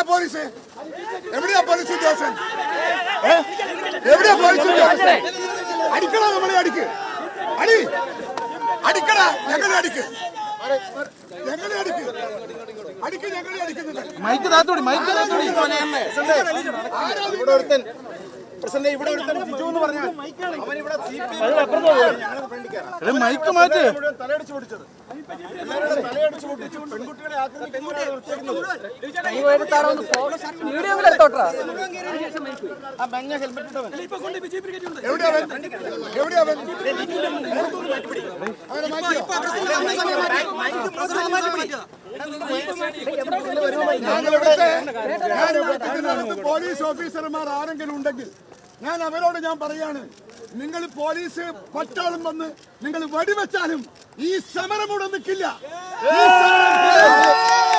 എവിടെയാ പോലീസ്? എവിടെയാ പോലീസ് ഉദ്യോഗസ്ഥൻ? എവിടെയാ പോലീസ് ഉദ്യോഗസ്ഥൻ? അടിക്കടാ നമ്മളെ അടിക്ക്. അടി. അടിക്കടാ. ഞങ്ങളെ അടിക്ക്. ഞങ്ങളെ അടിക്ക്. അടിക്ക് ഞങ്ങളെ അടിക്കുന്നുണ്ട്. മൈക്ക് താത്തോടി മൈക്ക് താത്തോടി. ഇവിടെ ഒരുത്തൻ. പ്രസിഡന്റ് ഇവിടെ ജിജു എന്ന് പറഞ്ഞാൽ അവൻ ഇവിടെ സി പി എടാ, മൈക്ക് മാറ്റ് തലയടിച്ച് പൊട്ടിച്ചത് തലയടിച്ച് പൊട്ടിച്ചു പെൺകുട്ടികളെ. ആ മഞ്ഞ ഹെൽമെറ്റ് ഇട്ടവൻ എവിടെയാ അവൻ എവിടെയാ അവൻ അവനെ മാറ്റിയോ ഇതിനകത്ത് പോലീസ് ഓഫീസർമാർ ആരെങ്കിലും ഉണ്ടെങ്കിൽ ഞാൻ അവരോട് ഞാൻ പറയാണ് നിങ്ങൾ പോലീസ് പട്ടാളം വന്ന് നിങ്ങൾ വെടിവെച്ചാലും ഈ സമരം ഇവിടെ നിൽക്കില്ല. ഈ സമരം പിന്നെ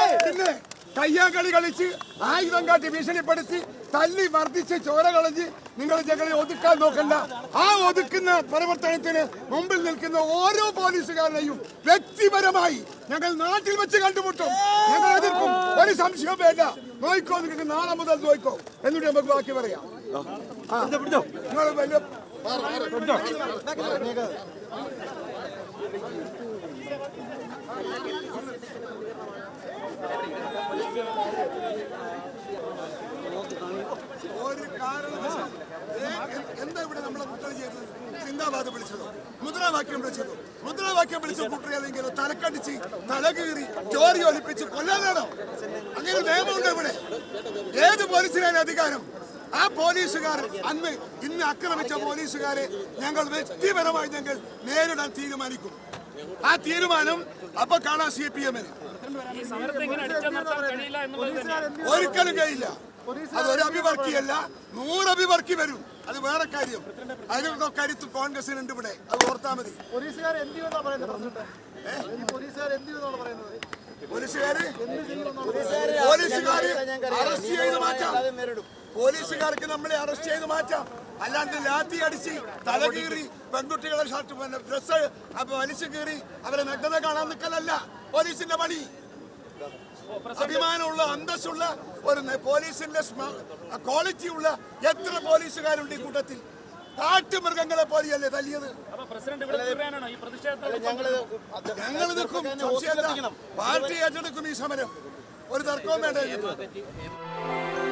കയ്യാങ്കളി കളിച്ച് ആയുധം കാട്ടി ഭീഷണിപ്പെടുത്തി തല്ലി മർദ്ദിച്ച് ചോര കളഞ്ഞ് നിങ്ങൾ ഞങ്ങളെ ഒതുക്കാൻ നോക്കണ്ട. ആ ഒതുക്കുന്ന പ്രവർത്തനത്തിന് മുമ്പിൽ നിൽക്കുന്ന ഓരോ പോലീസുകാരനെയും വ്യക്തിപരമായി ഞങ്ങൾ നാട്ടിൽ വെച്ച് കണ്ടുമുട്ടും. ഞങ്ങൾ എതിർക്കും. ഒരു സംശയം വേണ്ട. നോയിക്കോ നിങ്ങൾക്ക് നാളെ മുതൽ നോയിക്കോ എന്നിട്ട് നമുക്ക് ബാക്കി പറയാം. നിങ്ങൾ വലിയ ഒരു കാരണവശാലും എന്താ ഇവിടെ നമ്മളെ കുട്ടികൾ ചെയ്തത് സിന്ദാബാദ് വിളിച്ചതോ? മുദ്രാവാക്യം വിളിച്ചതോ? മുദ്രാവാക്യം വിളിച്ച കുട്ടികളെങ്കിൽ തലക്കടിച്ച് തല കീറി ചോരി ഒലിപ്പിച്ച് കൊല്ലാനാണോ? അങ്ങനെ നിയമമുണ്ട് ഇവിടെ? ഏത് പോലീസിനാണ് അധികാരം? ആ പോലീസുകാർ അന്ന് ഇന്ന് ആക്രമിച്ച പോലീസുകാരെ ഞങ്ങൾ വ്യക്തിപരമായി ഞങ്ങൾ നേരിടാൻ തീരുമാനിക്കും. ആ തീരുമാനം അപ്പൊ കാണാം സി പി എമ്മിന്. ഒരിക്കലും കഴിയില്ല. അത് ഒരു അഭിവർക്കിയല്ല നൂറ് അഭിവർക്കി വരും. അത് വേറെ കാര്യം. അതിനൊക്കെ കരുത്ത് കോൺഗ്രസിനുണ്ട് ഇവിടെ. അത് ഓർത്താ മതി. പോലീസുകാര്? പോലീസുകാര് അറസ്റ്റ് ചെയ്ത് മാറ്റാം. പോലീസുകാർക്ക് നമ്മളെ അറസ്റ്റ് ചെയ്ത് മാറ്റാം. അല്ലാണ്ട് ലാത്തി അടിച്ച് തല കീറി പെൺകുട്ടികളെ ഷർട്ട് ഡ്രസ്സ് ഡ്രസ് അപ്പൊ വലിച്ചു കീറി അവരെ നഗ്നത കാണാൻ നിൽക്കലല്ല. പോലീസിന്റെ പണി. അഭിമാനമുള്ള അന്തസ്സുള്ള ഒരു പോലീസിന്റെ ക്വാളിറ്റി ഉള്ള എത്ര പോലീസുകാരുണ്ട് ഈ കൂട്ടത്തിൽ? കാട്ടുമൃഗങ്ങളെ പോലെയല്ലേ തല്ലിയത്? ഞങ്ങൾ നിൽക്കും. പാർട്ടി ഏറ്റെടുക്കും ഈ സമരം. ഒരു തർക്കവും വേണ്ട. ഇതിന്.